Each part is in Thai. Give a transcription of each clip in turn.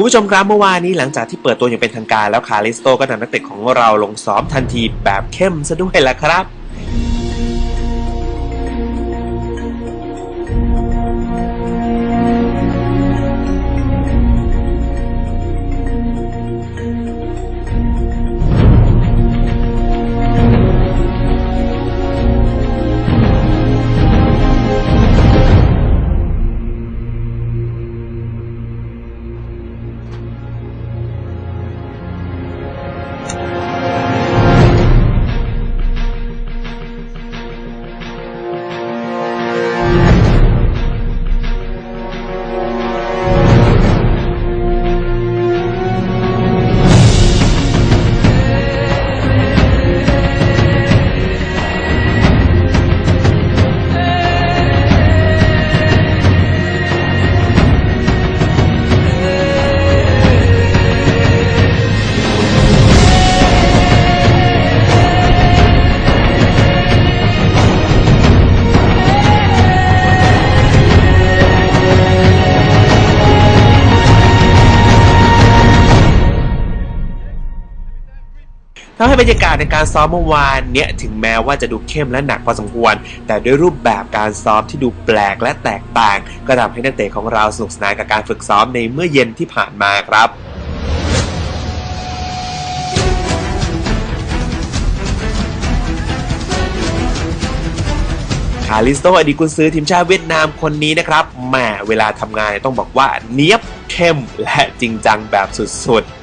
คุณผู้ชมครับเมื่อวานนี้หลังจากที่เปิดตัวอย่างเป็นทางการแล้วคาริสโตก็นำนักเตะของเราลงซ้อมทันทีแบบเข้มซะด้วยละครับ ทำให้บรรยากาศในการซ้อมเมื่อวานเนี่ยถึงแม้ว่าจะดูเข้มและหนักพอสมควร แต่ด้วยรูปแบบการซ้อมที่ดูแปลกและแตกต่าง ก็ทำให้นักเตะของเราสนุกสนานกับการฝึกซ้อมในเมื่อเย็นที่ผ่านมาครับคาริสโตอดีตกุนซื้อทีมชาติเวียดนามคนนี้นะครับแหมเวลาทำงานต้องบอกว่าเนียบเข้มและจริงจังแบบสุดๆ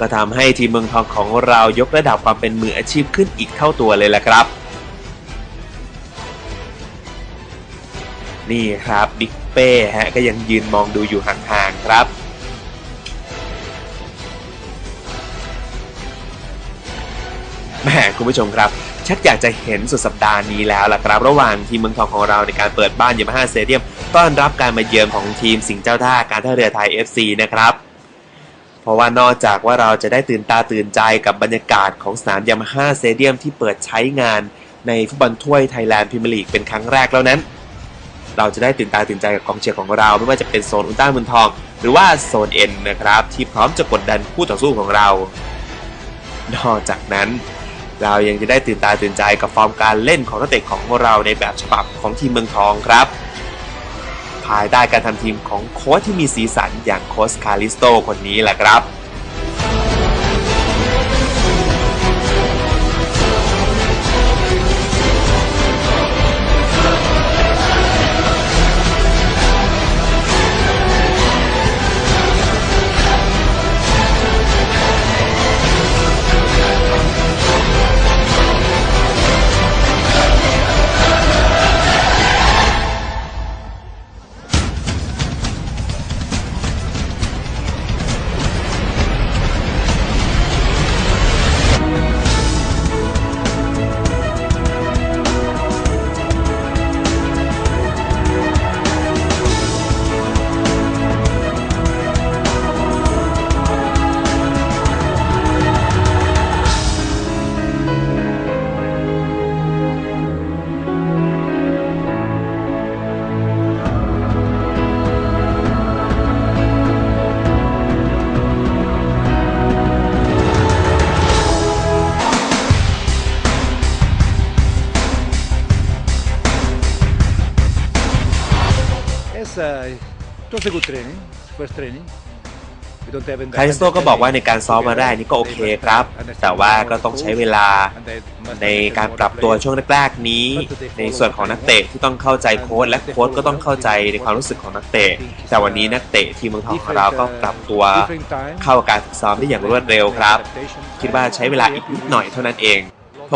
ก็ทำให้ทีมเมืองทองของเรายกระดับความเป็นมืออาชีพขึ้นอีกเท่าตัวเลยแหละครับ นี่ครับบิ๊กเป้ฮะก็ยังยืนมองดูอยู่ห่างๆครับแหมคุณผู้ชมครับ ชักอยากจะเห็นสุดสัปดาห์นี้แล้วล่ะครับ ระหว่างทีมเมืองทองของเราในการเปิดบ้านยามาฮ่าสเตเดียมต้อนรับการมาเยือนของทีมสิงห์เจ้าท่าการท่าเรือไทย FC นะครับ เพราะว่านอกจากว่าเราจะได้ตื่นตาตื่นใจกับบรรยากาศของสนามยามาฮ่าสเตเดียมที่เปิดใช้งานในฟุตบอลถ้วยไทยแลนด์พรีเมียร์ลีกเป็นครั้งแรกแล้วนั้น เราจะได้ตื่นตาตื่นใจกับกองเชียร์ของเรา ไม่ว่าจะเป็นโซนอุลตร้าเมืองทอง หรือว่าโซนเอ็นนะครับ ที่พร้อมจะกดดันคู่ต่อสู้ของเรา นอกจากนั้น เรายังจะได้ตื่นตาตื่นใจกับฟอร์มการเล่นของนักเตะของเราในแบบฉบับของทีมเมืองทองครับ ภายใต้การทำทีมของโค้ชที่มีสีสันอย่างโค้ชคาริสโตคนนี้แหละครับ uh, it was a good training, first training. คาริสโตก็บอกว่าในการซ้อมมาแรกนี่ก็โอเคครับ แต่ว่าก็ต้องใช้เวลาในการปรับตัวช่วงแรกๆนี้ ในส่วนของนักเตะที่ต้องเข้าใจโค้ชและโค้ชก็ต้องเข้าใจในความรู้สึกของนักเตะ แต่วันนี้นักเตะทีมเมืองทองของเราก็ปรับตัวเข้ากับการฝึกซ้อมได้อย่างรวดเร็วครับ คิดว่าใช้เวลาอีกนิดหน่อยเท่านั้นเอง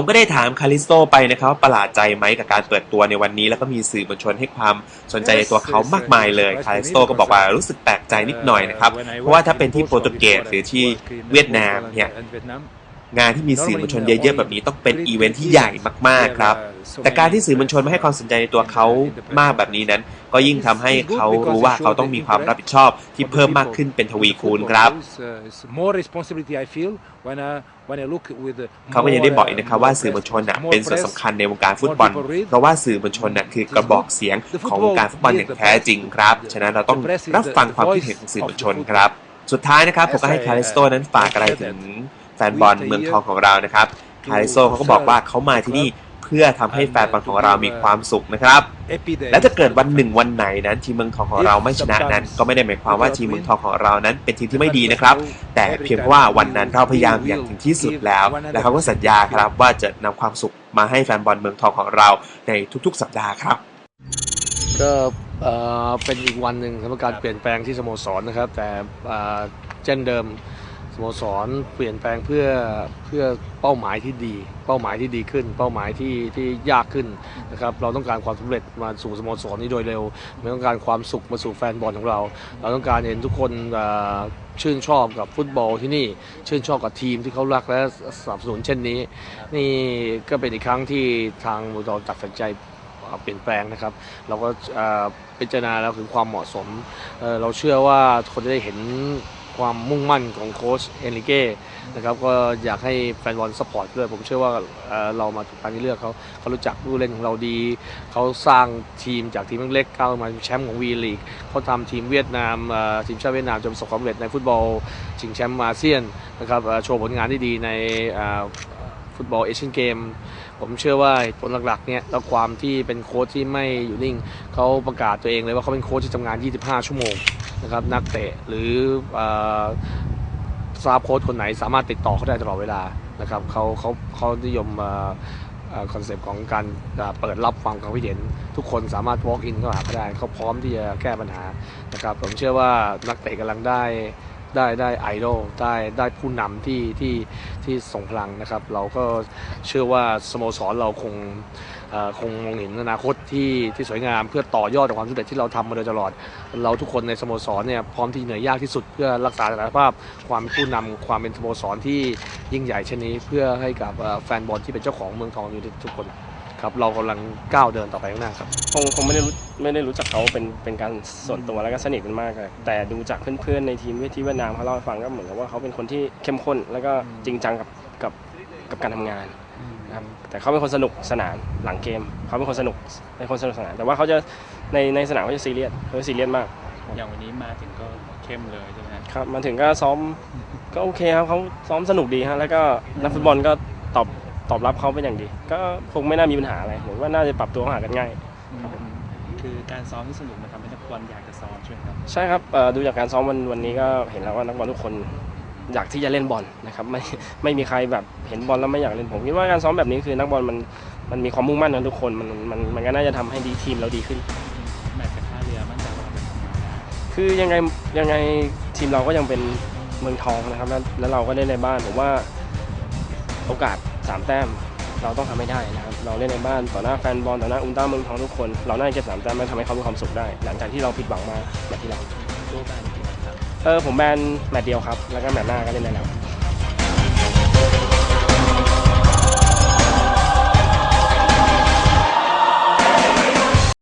ผมก็ได้ถามคาริสโตไปนะครับว่าประหลาดใจไหมกับการเปิดตัวในวันนี้ แล้วก็มีสื่อมวลชนให้ความสนใจในตัวเขามากมายเลยคาริสโตก็บอกว่ารู้สึกแปลกใจนิดหน่อยนะครับ เพราะว่าถ้าเป็นที่โปรตุเกสหรือที่เวียดนามเนี่ย งานที่มีสื่อมวลชนเยอะๆแบบนี้ต้องเป็นอีเวนท์ที่ใหญ่มากๆครับ แต่การที่สื่อมวลชนไม่ให้ความสนใจในตัวเขามากแบบนี้นั้น ก็ยิ่งทำให้เขารู้ว่าเขาต้องมีความรับผิดชอบที่เพิ่มมากขึ้นเป็นทวีคูณครับ It's, uh, it's more responsibility I feel when uh, when I look with the เขาก็ยังได้บอกอีก more, นะครับ uh, ว่า more สื่อมวลชนน่ะ press, เป็นส่วน more สำ press, คัญในวงการฟุตบอล เพราะว่าสื่อมวลชนน่ะคือกระบอกเสียงของวงการฟุตบอลอย่างแท้จริงครับ ฉะนั้นเราต้องรับฟังความคิดเห็นของสื่อมวลชนครับ สุดท้ายนะครับผมก็ให้คาริสโตนั้นฝากอะไรถึง แฟนบอลเมืองทองของเรานะครับคาริโซเขาก็บอกว่าเขามาที่นี่เพื่อทำให้แฟนบอลของเรามีความสุขนะครับ happy days. และถ้าเกิดวันหนึ่งวันไหนนั้นทีมเมืองทองของเราไม่ชนะนั้น ก็ไม่ได้หมายความว่าทีมเมืองทองของเรานั้น เป็นทีมที่ไม่ดีนะครับ แต่เพียงเพราะว่าวันนั้นเราพยายามอย่างถึงที่สุดแล้ว และเขาก็สัญญาครับว่าจะนำความสุขมาให้แฟนบอลเมืองทองของเราในทุกๆ สัปดาห์ครับ ก็เอ่อเป็นอีกวันหนึ่งสำหรับการเปลี่ยนแปลงที่สโมสรนะครับ แต่เอ่อเช่นเดิมส โมสรเปลี่ยนแปลงเพื่อเพื่อเป้าหมายที่ดี เป้าหมายที่ดีขึ้น เป้าหมายที่ที่ยากขึ้นนะครับเราต้องการความสำเร็จมาสู่สโมสรนี้โดยเร็วเราต้องการความสุขมาสู่แฟนบอลของเรา เราต้องการเห็นทุกคนชื่นชอบกับฟุตบอลที่นี่ชื่นชอบกับทีมที่เขารักและสนับสนุนเช่นนี้ นี่ก็เป็นอีกครั้งที่ทางมูดอตัดสินใจเปลี่ยนแปลงนะครับ เราก็อ่อพิจารณาแล้วถึงความเหมาะสมเเราเชื่อว่าคนจะได้เห็น ความมุ่งมั่นของโค้ชเอนริเก้นะครับก็อยากให้แฟนบอลสปอร์ตด้วย ผมเชื่อว่าเรามาถูกทางที่เลือกเขาเขารู้จักผู้เล่นของเราดี เขาสร้างทีมจากทีมเล็กๆเข้ามาแชมป์ของวีลีกเขาทำทีมเวียดนามทีมชาติเวียดนามจนประสบความสำเร็จในฟุตบอลชิงแชมป์อาเซียนนะครับโชว์ผลงานที่ดีในฟุตบอลเอเชียนเกมผมเชื่อว่าผลหลักๆเนี่ยแล้วความที่เป็นโค้ชที่ไม่อยู่นิ่งเขาประกาศตัวเองเลยว่าเขาเป็นโค้ชที่ทำงาน 25 ชั่วโมง นะครับนักเตะหรือซาโค้ชคนไหนสามารถติดต่อเขาได้ตลอดเวลานะครับเขาเขาเขานิยมคอนเซปต์ของการเปิดรับฟังความคิดเห็น ทุกคนสามารถ walk in เข้าหาเขาได้เขาพร้อมที่จะแก้ปัญหานะครับผมเชื่อว่านักเตะกำลังได้ได้ได้ไอดอลได้ได้ผู้นำที่ที่ที่ส่งพลังนะครับ เราก็เชื่อว่าสโมสรเราคง คงมองเห็นอนาคตที่ที่สวยงามเพื่อต่อยอดจากความสำเร็จที่เราทำมาโดยตลอด เราทุกคนในสโมสรเนี่ยพร้อมที่เหนื่อยยากที่สุดเพื่อรักษาสถานภาพ ความเป็นผู้นำความเป็นสโมสรที่ยิ่งใหญ่เช่นนี้ เพื่อให้กับแฟนบอลที่เป็นเจ้าของเมืองทองอยู่ทุกคนครับเรากำลังก้าวเดินต่อไปข้างหน้าครับคงคงไม่ได้รู้ไม่ได้รู้จักเขาเป็นเป็นการส่วนตัวแล้วก็สนิทกันมากเลยแต่ดูจากเพื่อนๆในทีมที่เวียดนามเขาเล่าให้ฟังก็เหมือนกับว่าเขาเป็นคนที่เข้มข้นแล้วก็จริงจังกับกับกับการทำงาน นะครับแต่เขาเป็นคนสนุกสนานหลังเกมเขาเป็นคนสนุกเป็นคนสนุกสนาน แต่ว่าเขาจะในในสนามเขาจะซีเรียสเขาจะซีเรียสมากอย่างวันนี้มาถึงก็เข้มเลยใช่ไหมครับครับมาถึงก็ซ้อมก็โอเคครับเขาซ้อมสนุกดีฮะแล้วก็นักฟุตบอลก็ตอบตอบรับเขาเป็นอย่างดี ก็คงไม่น่ามีปัญหาอะไรผมว่าน่าจะปรับตัวเข้าหากันง่ายคือการซ้อมที่สนุกมันทำให้นักบอลอยากจะซ้อมใช่ไหมครับใช่ครับเอ่อดูจากการซ้อมวันวันนี้ก็เห็นแล้วว่านักบอลทุกคน อยากที่จะเล่นบอลนะครับไม่ไม่มีใครแบบเห็นบอลแล้วไม่อยากเล่นผมคิดว่าการซ้อมแบบนี้คือนักบอลมันมันมีความมุ่งมั่นกันทุกคนมันมันมันก็น่าจะทำให้ดีทีมเราดีขึ้นแมตช์กับท่าเรือมั่นใจว่าเราจะทำได้คือยังไงยังไงทีมเราก็ยังเป็นเมืองทองนะครับแล้วแล้วเราก็เล่นในบ้านผมว่าโอกาสสามแต้มเราต้องทำให้ได้นะครับ เราเล่นในบ้านต่อหน้าแฟนบอลต่อหน้าอุลตร้าเมืองทองทุกคน เราน่าจะเก็บสามแต้มมาทำให้เขามีความสุขได้ หลังจากที่เราผิดหวังมาแบบที่เรา ออผมแบนแมตช์เดียวครับ แล้วก็แมตช์หน้าก็เล่นได้แล้ว